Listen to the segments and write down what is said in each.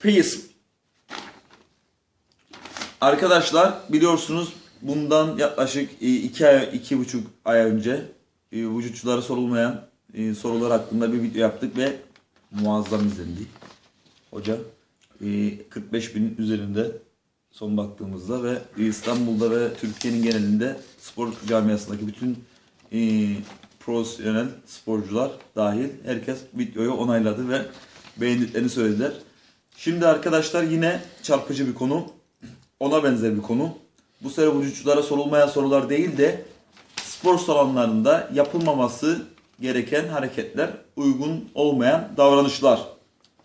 Peace. Arkadaşlar biliyorsunuz bundan yaklaşık e, iki ay, iki buçuk ay önce e, vücutçulara sorulmayan e, sorular hakkında bir video yaptık ve muazzam izlendi. Hoca e, 45 bin üzerinde son baktığımızda ve İstanbul'da ve Türkiye'nin genelinde spor camiasındaki bütün e, profesyonel sporcular dahil herkes videoyu onayladı ve beğendiklerini söylediler. Şimdi arkadaşlar yine çarpıcı bir konu. Ona benzer bir konu. Bu sefer vücutçulara sorulmayan sorular değil de spor salonlarında yapılmaması gereken hareketler, uygun olmayan davranışlar.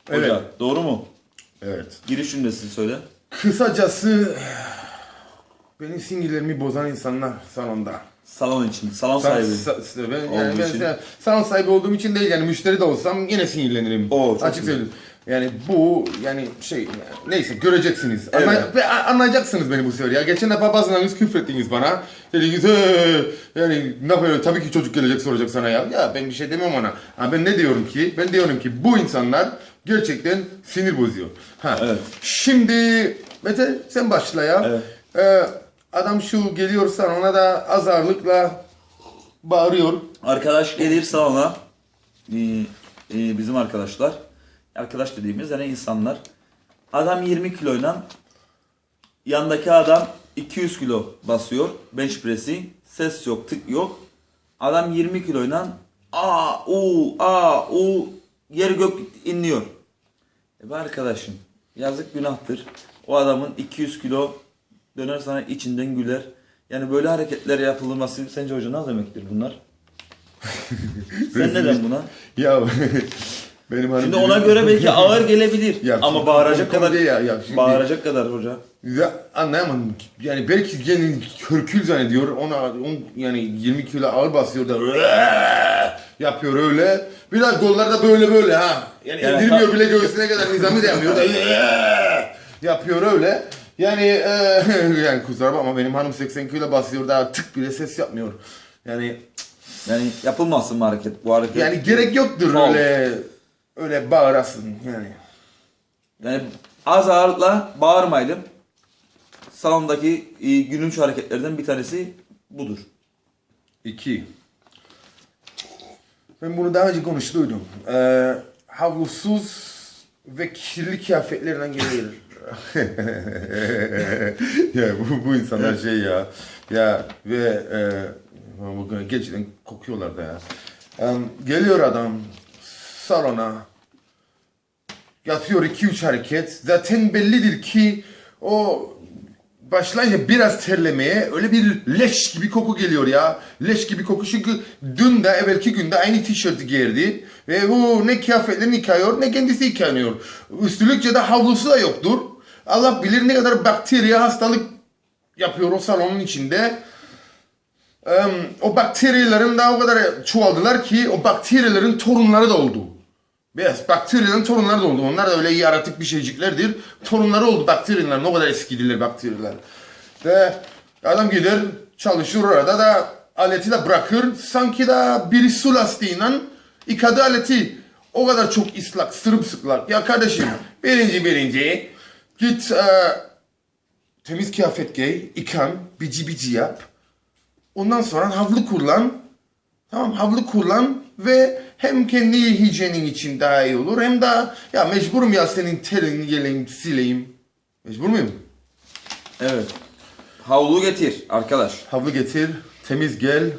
Hoca, Evet. doğru mu? Evet. Giriş cümlesini söyle. Kısacası benim sinirlerimi bozan insanlar salonda. Salon için, salon Sa- sahibi. sa- ben, yani ben için. sa- salon sahibi olduğum için değil yani müşteri de olsam yine sinirlenirim. Oo, Açık söyleyeyim. Yani bu yani şey neyse göreceksiniz. Evet. Anlay- ve a- anlayacaksınız beni bu sefer ya. Geçen defa bazılarınız küfrettiniz bana. Dediniz "Ee, yani ne yapıyor? Tabii ki çocuk gelecek soracak sana ya. Ya ben bir şey demem ona. Ha, ben ne diyorum ki? Ben diyorum ki bu insanlar gerçekten sinir bozuyor. Ha. Evet. Şimdi Mete sen başla ya. Evet. Ee, adam şu geliyorsan ona da azarlıkla bağırıyor. Arkadaş gelir salona. Ee, e, bizim arkadaşlar. Arkadaş dediğimiz yani insanlar. Adam 20 kiloyla yandaki adam 200 kilo basıyor. Bench press'i. Ses yok, tık yok. Adam 20 kiloyla a u a u yer gök inliyor. E be arkadaşım yazık günahtır. O adamın 200 kilo döner sana içinden güler. Yani böyle hareketler yapılması sence hoca ne demektir bunlar? Sen neden buna? Ya benim hanım Şimdi ona göre belki ağır gelebilir. Ya, ama bağıracak kadar ya, ya şimdi- bağıracak kadar hoca. Ya anlayamadım. Yani belki yani Herkül zannediyor. Ona on, yani 20 kilo ağır basıyor da yapıyor öyle. Bir daha gollar da böyle böyle ha. Yani, Yani indirmiyor bile göğsüne kadar nizami de yapmıyor da yapıyor öyle. Yani e, yani kusura bakma benim hanım 80 kilo basıyor daha tık bile ses yapmıyor. Yani Yani yapılmasın mı hareket bu hareket? yani gerek yoktur Faul. öyle öyle bağırasın yani. Yani az ağırlıkla bağırmayalım. Salondaki e, gülünç hareketlerden bir tanesi budur. İki. Ben bunu daha önce konuştuydum. Ee, havlusuz ve kirli kıyafetlerden gelir. ya bu, bu insanlar şey ya. Ya ve e, bu gerçekten kokuyorlar da ya. Em, geliyor adam salona. Yapıyor iki üç hareket. Zaten bellidir ki o başlayınca biraz terlemeye öyle bir leş gibi koku geliyor ya. Leş gibi koku çünkü dün de evvelki günde aynı tişörtü giyerdi. Ve bu ne kıyafetlerini yıkıyor ne kendisi yıkanıyor. Üstünlükçe de havlusu da yoktur. Allah bilir ne kadar bakteri hastalık yapıyor o salonun içinde. Em, o bakterilerin daha o kadar çoğaldılar ki o bakterilerin torunları da oldu. Beyaz bakterilerin torunları da oldu. Onlar da öyle yaratık bir şeyciklerdir. Torunları oldu bakterilerin. Ne kadar eskidiler bakteriler. Ve adam gider çalışır orada da aleti de bırakır. Sanki da biri su lastiğiyle yıkadı aleti. O kadar çok ıslak, sırımsıklak. Ya kardeşim birinci birinci git e, temiz kıyafet giy, yıkan, bici bici yap. Ondan sonra havlu kullan. Tamam havlu kullan ve hem kendi hijyenin için daha iyi olur hem de ya mecburum ya senin terini geleyim sileyim. Mecbur muyum? Evet. Havlu getir arkadaş. Havlu getir, temiz gel.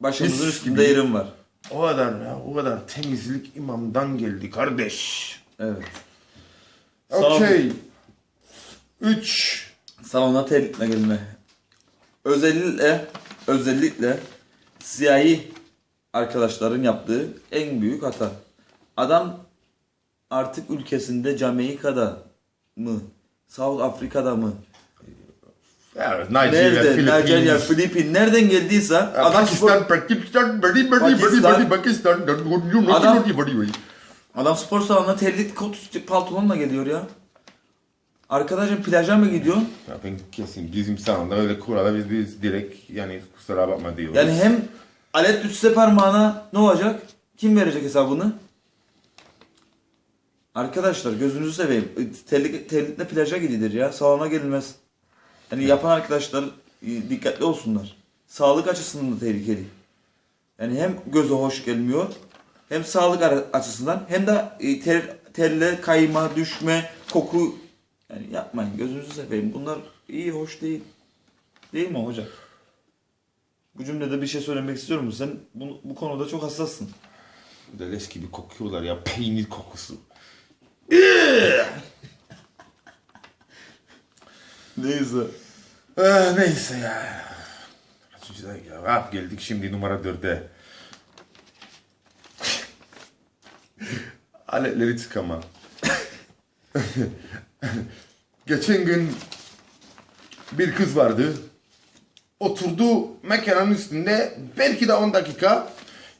Başımızın Mis üstünde gibi. yerim var. O kadar ya, o kadar temizlik imamdan geldi kardeş. Evet. Salon- Okey. 3. Salona terlikle gelme. Özellikle özellikle siyahi arkadaşların yaptığı en büyük hata. Adam artık ülkesinde Jamaika'da mı? South Afrika'da mı? Evet, Nigeria, Nerede? Nigeria, Philippines. Filipin nereden geldiyse adam Pakistan, Pakistan, badi badi badi Pakistan. badi Pakistan. Adam- Adam. Adam spor salonuna terlik kot pantolonla geliyor ya. Arkadaşım plaja mı gidiyor? Ya ben kesin bizim salonda öyle kurala biz, biz direkt yani kusura bakma diyoruz. Yani hem alet düşse parmağına ne olacak? Kim verecek hesabını? Arkadaşlar gözünüzü seveyim. Terlik, terlikle plaja gidilir ya. Salona gelmez. Yani yapan arkadaşlar e, dikkatli olsunlar. Sağlık açısından da tehlikeli. Yani hem göze hoş gelmiyor hem sağlık açısından hem de e, ter, terle kayma, düşme, koku yani yapmayın. Gözünüzü seveyim. Bunlar iyi, hoş değil. Değil mi hocam? Bu cümlede bir şey söylemek istiyor musun? Sen bu, bu konuda çok hassassın. Leş gibi kokuyorlar ya. Peynir kokusu. Neyse. Ah, neyse ya. Kaçıncıda ya? Ah, geldik şimdi numara dörde. Aletleri tıkama. Geçen gün bir kız vardı. Oturdu mekanın üstünde belki de 10 dakika.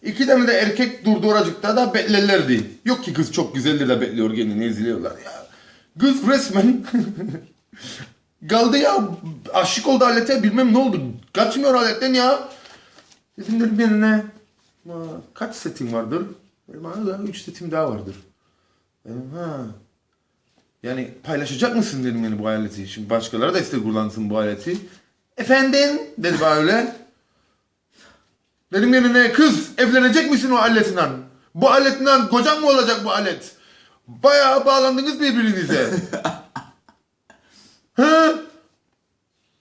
İki tane de erkek durdu oracıkta da beklerlerdi. Yok ki kız çok güzeldir de bekliyor kendini eziliyorlar ya. Kız resmen Kaldı ya aşık oldu alete bilmem ne oldu. Kaçmıyor aletten ya. Dedim dedim yerine "Ma, kaç setin vardır? Dedim ya, üç setim daha vardır. Dedim ha. Yani paylaşacak mısın dedim yani bu aleti. Şimdi başkaları da ister kullansın bu aleti. Efendim dedi bana öyle. Dedim yerine kız evlenecek misin o aletle? Bu aletle kocan mı olacak bu alet? Bayağı bağlandınız birbirinize. Ha?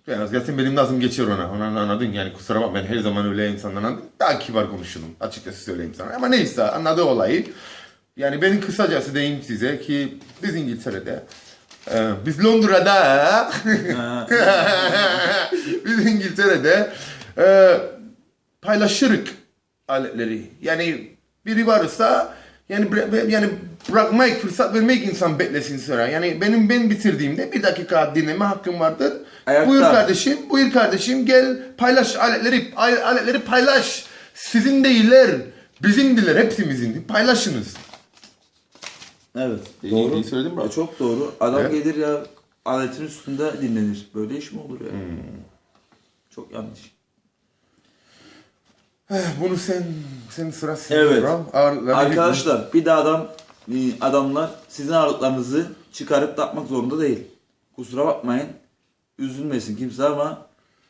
Ya zaten benim nazım geçiyor ona. Onu anladın yani kusura bakma ben her zaman öyle insanlarla daha kibar konuşurum. Açıkçası söyleyeyim sana. Ama neyse anladı olayı. Yani benim kısacası diyeyim size ki biz İngiltere'de biz Londra'da biz İngiltere'de e, paylaşırık aletleri. Yani biri varsa yani yani bırakmak, fırsat vermek insan beklesin sonra. Yani benim ben bitirdiğimde bir dakika dinleme hakkım vardır. Ayakta. Buyur kardeşim, buyur kardeşim gel paylaş aletleri, al- aletleri paylaş. Sizin değiller, bizim diler, hepsimizin. Paylaşınız. Evet. İyi- doğru. iyi söyledin bro. E, çok doğru. Adam Evet. gelir ya aletin üstünde dinlenir. Böyle iş mi olur ya? Hmm. Çok yanlış. Eh, Bunu sen, sen sıra sende Evet. Ağırlıkları Arkadaşlar bir de adam e, adamlar sizin ağırlıklarınızı çıkarıp takmak zorunda değil. Kusura bakmayın. Üzülmesin kimse ama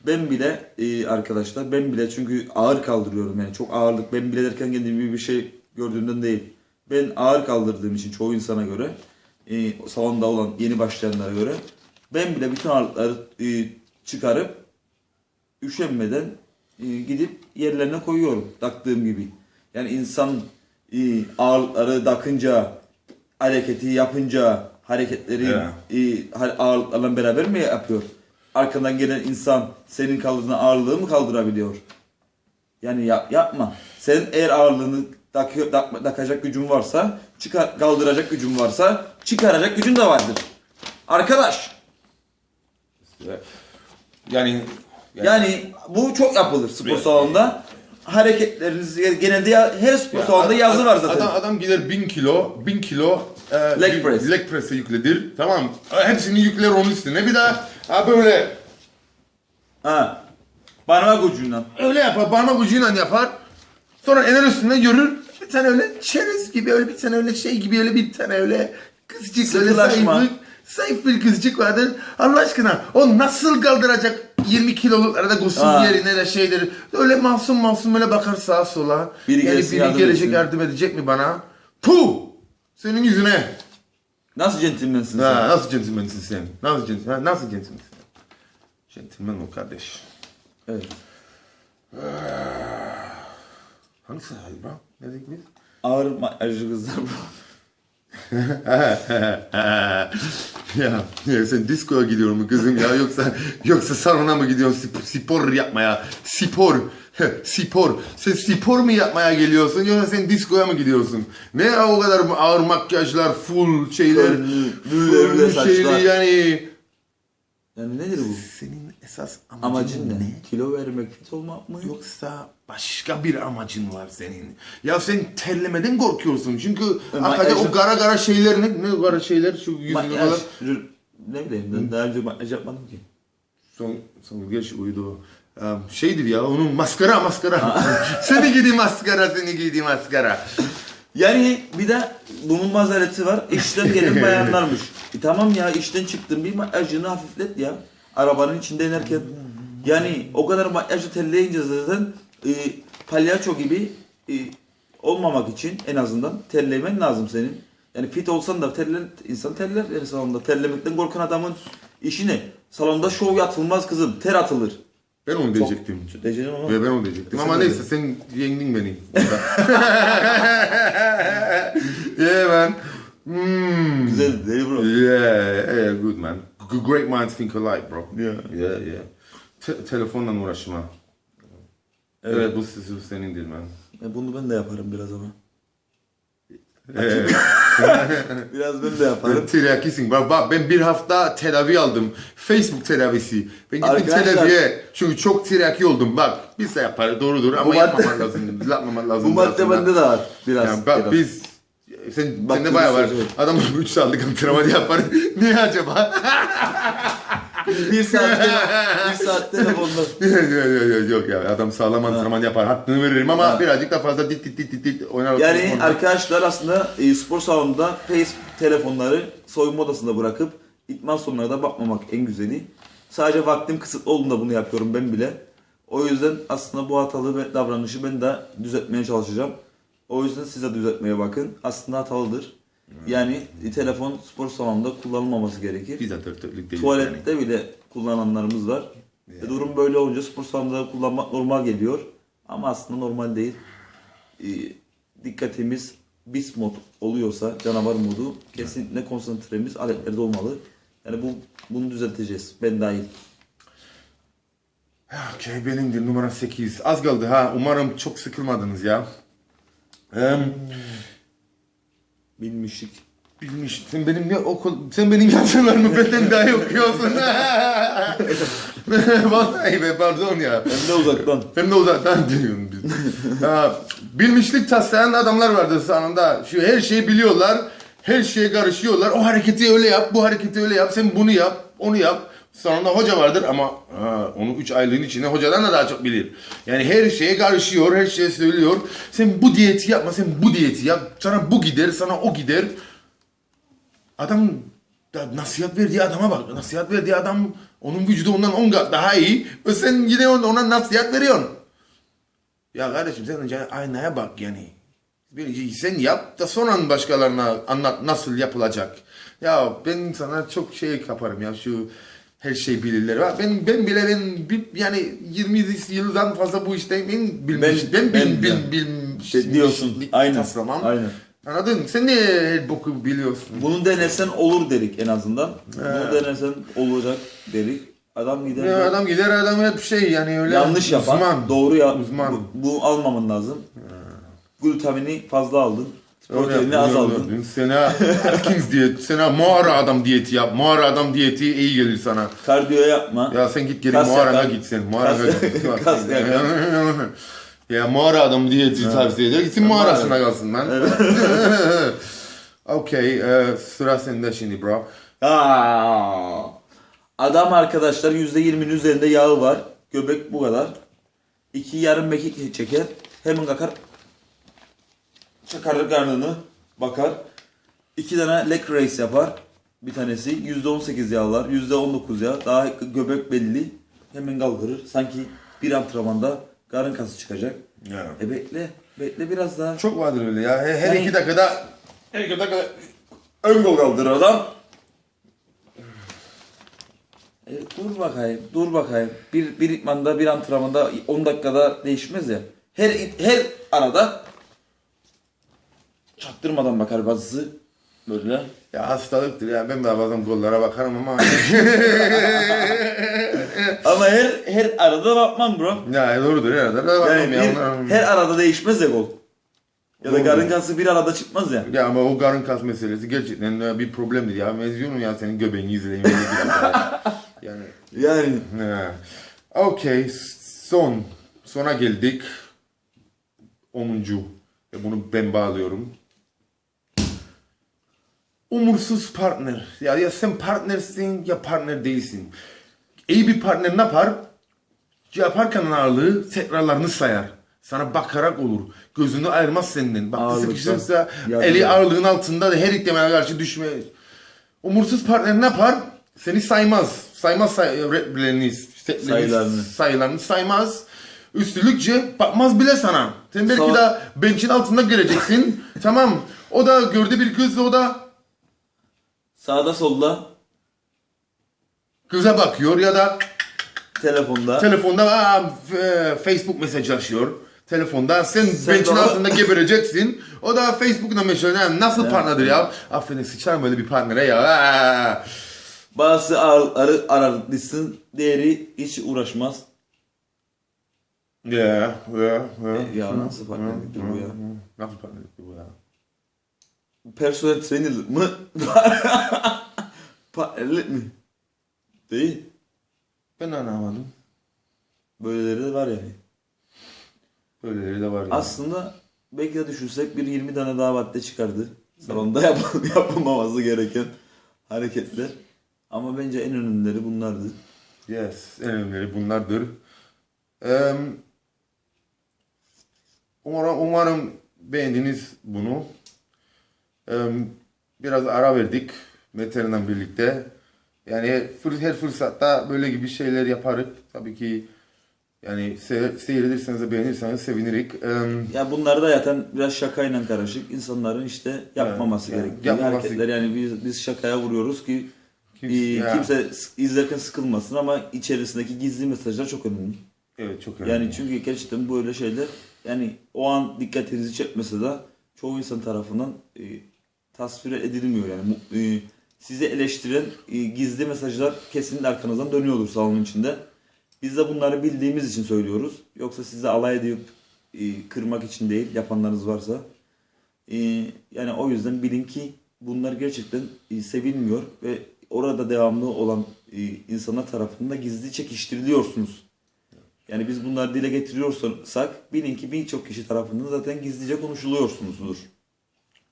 ben bile e, arkadaşlar ben bile çünkü ağır kaldırıyorum yani çok ağırlık ben bile derken kendimi bir şey gördüğümden değil. Ben ağır kaldırdığım için çoğu insana göre e, salonda olan yeni başlayanlara göre ben bile bütün ağırlıkları e, çıkarıp üşenmeden e, gidip yerlerine koyuyorum taktığım gibi. Yani insan e, ağırlıkları takınca, hareketi yapınca, hareketleri e, ha- ağırlıklarla beraber mi yapıyor? Arkandan gelen insan senin kaldırdığın ağırlığı mı kaldırabiliyor? Yani yap, yapma. Sen eğer ağırlığını takıyor, takma- takacak gücün varsa, çıkar, kaldıracak gücün varsa, çıkaracak gücün de vardır. Arkadaş, Yani, Yani bu çok yapılır spor salonunda. Hareketleriniz genelde ya- her spor salonunda yazı var zaten. Adam, adam gider 1000 kilo, 1000 kilo e, Leg press. leg press'e yükledir. Tamam. Hepsini yükler onun üstüne. Bir daha ha böyle Ha. Parmak ucundan. öyle yapar. Parmak ucuyla yapar. Sonra ener üstüne yürür. Bir tane öyle çerez gibi öyle bir tane öyle şey gibi öyle bir tane öyle kızcık öyle Sıkılaşma. zayıf, zayıf bir kızcık vardır. Allah aşkına o nasıl kaldıracak 20 kilolukları da gusül Ha. yerine de şeydir. Öyle masum masum öyle bakar sağa sola. Biri gelsin, yardım gelecek etsin. yardım edecek mi bana? Puh! Senin yüzüne. Nasıl centilmensin Ha, sen? nasıl gentleman'sın sen? Nasıl? Ha, nasıl gentleman'sın? Gentleman o kardeş. Evet. Hangisi bro? Ne dedik biz? Ağır makyajlı kızlar bu. ya, ya sen diskoya gidiyor mu kızım ya yoksa yoksa salona mı gidiyorsun sp- spor yapmaya? Spor. spor. Sen spor mu yapmaya geliyorsun yoksa sen diskoya mı gidiyorsun? Ne o kadar ağır makyajlar, full şeyler, full saçlar. şeyli yani. Yani nedir bu? Senin esas Amacın ne? Kilo vermek, fit olmak mı? Yoksa başka bir amacın var senin. Ya sen terlemeden korkuyorsun. Çünkü E, akacak makyaj- o gara gara şeyler ne? Ne gara şeyler şu yüzüne rü- ne bileyim ben daha önce makyaj yapmadım ki. Son, son geç uydu o. Um, şeydir ya onun maskara maskara. seni gidi maskara seni gidi maskara. Yani bir de bunun mazereti var. İşten gelen bayanlarmış. E tamam ya işten çıktın bir makyajını hafiflet ya. Arabanın içinde inerken. Yani o kadar makyajı telleyince zaten e, palyaço gibi e, olmamak için en azından terlemen lazım senin. Yani fit olsan da terler, insan terler yani salonda. Terlemekten korkan adamın işi ne? Salonda şov atılmaz kızım. Ter atılır. Ben onu diyecektim. Diyeceğim ama. Ve ben onu diyecektim. Sen Ama neyse sen yendin beni. yeah man. Hmm. Güzel değil bro. Yeah, yeah, good man. Great minds think alike bro. Yeah. Yeah, yeah. Te- telefonla uğraşma. Evet, Evet. bu, bu senin değil man. E, bunu ben de yaparım biraz ama. Evet. Biraz ben de Ben yaparım. tiryakisin. Bak, bak ben bir hafta tedavi aldım. Facebook tedavisi. Ben gittim Arkadaşlar- tedaviye. Çünkü çok tiryaki oldum. Bak biz de yaparız doğrudur ama Bu madde- yapmaman lazım. Yapmaman lazım. Bu madde aslında. bende de var. Biraz. Yani bak biraz. biz sen Bak, sende bayağı var. evet. Adam 3 saatlik antrenman yapar. Niye acaba? bir saatte bir saatte telefonda. yok, yok, yok, yok ya adam sağlam antrenman yapar. Hakkını veririm ama Ha. birazcık da fazla dit dit dit dit dit oynar. Yani oynar. arkadaşlar aslında e, spor salonunda face telefonları soyunma odasında bırakıp itman sonuna da bakmamak en güzeli. Sadece vaktim kısıtlı olduğunda bunu yapıyorum ben bile. O yüzden aslında bu hatalı ve davranışı ben de düzeltmeye çalışacağım. O yüzden siz de düzeltmeye bakın. Aslında hatalıdır. Yani e, telefon spor salonunda kullanılmaması gerekir. biz de dörtlük Tuvalette bile kullananlarımız var. E, durum böyle olunca spor salonunda kullanmak normal geliyor. Ama aslında normal değil. E, dikkatimiz bis mod oluyorsa canavar modu kesinlikle konsantremiz aletlerde olmalı. Yani bu bunu düzelteceğiz. Ben dahil. Okey benimdir numara 8. Az kaldı ha. Umarım çok sıkılmadınız ya. Em, Bilmişlik. bilmiş. Sen benim ya okul sen benim yazılarımı benden daha iyi okuyorsun. Vallahi be pardon ya. Hem de uzaktan. Hem de uzaktan diyorum biz. ha, bilmişlik taslayan adamlar vardır sanında. Şu her şeyi biliyorlar. Her şeye karışıyorlar. O hareketi öyle yap, bu hareketi öyle yap. Sen bunu yap, onu yap. Sonunda hoca vardır ama ha, onu 3 aylığın içinde hocadan da daha çok bilir. Yani her şeye karışıyor, her şeye söylüyor. Sen bu diyeti yapma, sen bu diyeti yap. Sana bu gider, sana o gider. Adam da nasihat verdiği adama bak. Nasihat verdiği adam onun vücudu ondan 10 kat daha iyi. Ve sen yine ona, nasihat veriyorsun. Ya kardeşim sen önce aynaya bak yani. Bir sen yap da sonra başkalarına anlat nasıl yapılacak. Ya ben sana çok şey yaparım ya şu her şey bilirler. Ha, Ben ben bile ben yani 20 yıldan fazla bu işteyim. Ben bilmiş, ben, Ben- ben, bil, ben- bil, Şey diyorsun. bilmişlik Aynen. taslamam. Aynen. Anladın? Sen ne her boku biliyorsun? Bunu denersen olur dedik en azından. Bunu denersen olacak dedik. Adam gider. Ya adam gider adam hep şey yani öyle Yanlış yapan, uzman. doğru ya. Uzman. Bu, bu almaman lazım. Glutamini fazla aldın. Proteinini yaptın, az aldın. Sana Atkins diyet, sana mağara adam diyeti yap. Mağara adam diyeti iyi gelir sana. Kardiyo yapma. Ya sen git geri Kas mağarana git sen. Mağarana Kas- git. kas ya mağara adam diyeti tavsiye eder. Gitsin mağarasına kalsın lan. Okey, e, sıra sende şimdi bro. Aa. Adam arkadaşlar %20'nin üzerinde yağı var. Göbek bu kadar. İki yarım mekik çeker. Hemen kakar. Çakar karnını. Bakar. İki tane leg raise yapar. Bir tanesi %18 yağ var. %19 yağ. Daha göbek belli. Hemen kaldırır. Sanki bir antrenmanda karın kası çıkacak. Ya. E bekle. Bekle biraz daha. Çok vardır öyle ya. Her, her Yani- iki dakikada her iki dakikada Ön kol kaldırır adam. E, dur bakayım, dur bakayım. Bir, bir itmanda, bir antrenmanda 10 dakikada değişmez ya. Her her arada çaktırmadan bakar bazısı böyle. ya hastalıktır ya. Ben de bazen kollara bakarım ama Ama her her arada bakmam bro. ya doğrudur herhalde. Ben bakarım Yani ya. bir, her arada değişmez ya gol. Ya da Doğru. karın kası bir arada çıkmaz ya. Ya ama o karın kas meselesi gerçekten bir problemdir ya. Mezyonum ya senin göbeğini izleyeyim. yani. Yani he. Okey. Son. Sona geldik. 10. Ve bunu ben bağlıyorum. Umursuz partner. Ya, ya sen partnersin ya partner değilsin. İyi bir partner ne yapar? Yaparken ağırlığı tekrarlarını sayar. Sana bakarak olur. Gözünü ayırmaz senden. Bak sıkışırsa eli ağırlığın altında da her ihtimale karşı düşme. Umursuz partner ne yapar? Seni saymaz. Saymaz say raplerini, Sayılarını. sayılarını saymaz. Üstünlükçe bakmaz bile sana. Sen belki Sonra- de bench'in altında geleceksin. tamam. O da gördü bir kız o da Sağda solda kıza bakıyor ya da telefonda. telefonda aa, f- Facebook mesajlaşıyor. Telefonda sen, Sen bench'in de o- altında gebereceksin. O da Facebook'ta mesajlaşıyor. Nasıl partnerdir ya? Aferin sıçarım öyle bir partnere ya. Aa. Bazısı ağırları arar dizsin. Diğeri hiç uğraşmaz. Ya, ya, ya. Ya nasıl partnerliktir bu ya? Nasıl partnerlik bu ya? Personel trainer mı? Partnerlik mi? Değil. Ben anlamadım. Böyleleri de var yani. Böyleleri de var ya. Aslında belki de düşünsek bir 20 tane daha madde çıkardı. Salonda yap yapılmaması gereken hareketler. Ama bence en önemlileri bunlardı. Yes, en önemlileri bunlardır. Eee, umarım, umarım beğendiniz bunu. Biraz ara verdik Mete'yle birlikte. Yani her, fır- her fırsatta böyle gibi şeyler yaparız. Tabii ki yani se seyredirseniz de beğenirseniz sevinirik. Ya bunlar da zaten biraz şakayla karışık. İnsanların işte yapmaması yani gerektiği yapmaması- hareketler. Yani biz, biz şakaya vuruyoruz ki Kimse- e, ya. kimse izlerken sıkılmasın ama içerisindeki gizli mesajlar çok önemli. evet çok önemli. Yani çünkü gerçekten böyle şeyler yani o an dikkatinizi çekmese de çoğu insan tarafından e, tasvir edilmiyor yani. E, sizi eleştiren e, gizli mesajlar kesinlikle arkanızdan dönüyordur salonun içinde. Biz de bunları bildiğimiz için söylüyoruz. Yoksa sizi alay edip e, kırmak için değil yapanlarınız varsa. E, yani o yüzden bilin ki bunlar gerçekten e, sevilmiyor ve orada devamlı olan e, insanlar tarafından gizli çekiştiriliyorsunuz. Yani biz bunları dile getiriyorsak bilin ki birçok kişi tarafından zaten gizlice konuşuluyorsunuzdur.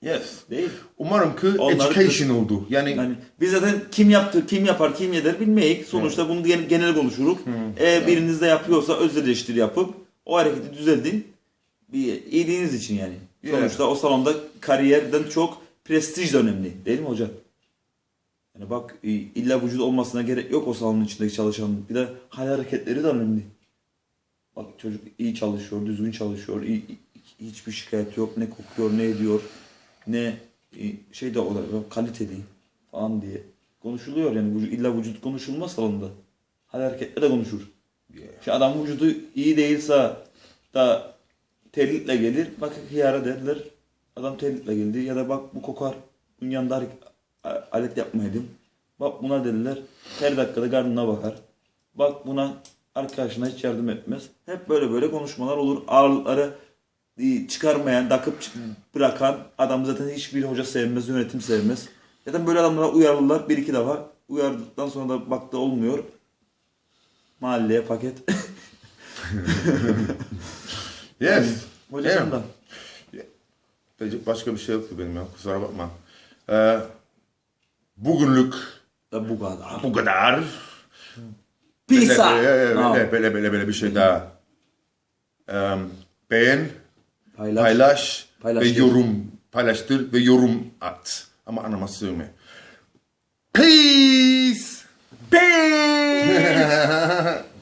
Yes. Değil. Umarım ki Onları- education oldu. Yani Yani biz zaten kim yaptı, kim yapar, kim eder bilmeyik. Sonuçta bunu genel, genel konuşuruz. Eğer biriniz de yapıyorsa öz eleştiri yapıp o hareketi düzeldin. Bir iyiliğiniz için yani. Yeah. Sonuçta o salonda kariyerden çok prestij de önemli. Değil mi hocam? Yani bak illa vücut olmasına gerek yok o salonun içindeki çalışanın. Bir de hal hareketleri de önemli. Bak çocuk iyi çalışıyor, düzgün çalışıyor. iyi- hiçbir şikayet yok. Ne kokuyor, ne ediyor. Ne e, şey de olarak kaliteli falan diye konuşuluyor yani illa vücut konuşulmaz salonda. Hal hareketler de konuşur. Şimdi adam vücudu iyi değilse da terlikle gelir. Bak hıyara derler. Adam terlikle geldi ya da bak bu kokar. Bunun yanında alet yapmayalım. Bak buna dediler. Her dakikada karnına bakar. Bak buna arkadaşına hiç yardım etmez. Hep böyle böyle konuşmalar olur. Ağırlıkları çıkarmayan, takıp çık- bırakan adam zaten hiçbir hoca sevmez, yönetim sevmez. Zaten böyle adamlara uyarırlar bir iki defa. Uyardıktan sonra da baktı olmuyor. Mahalleye paket. yes. Da. Diyecek başka bir şey yok ki benim ya kusura bakma. Ee, bugünlük Da bu kadar. bu kadar. Pizza. Böyle, böyle, böyle, böyle, böyle, bir şey daha. Ee, beğen, Paylaş. paylaş, Paylaştır. ve yorum. Paylaştır ve yorum at. Ama anama sığma. Peace! Peace.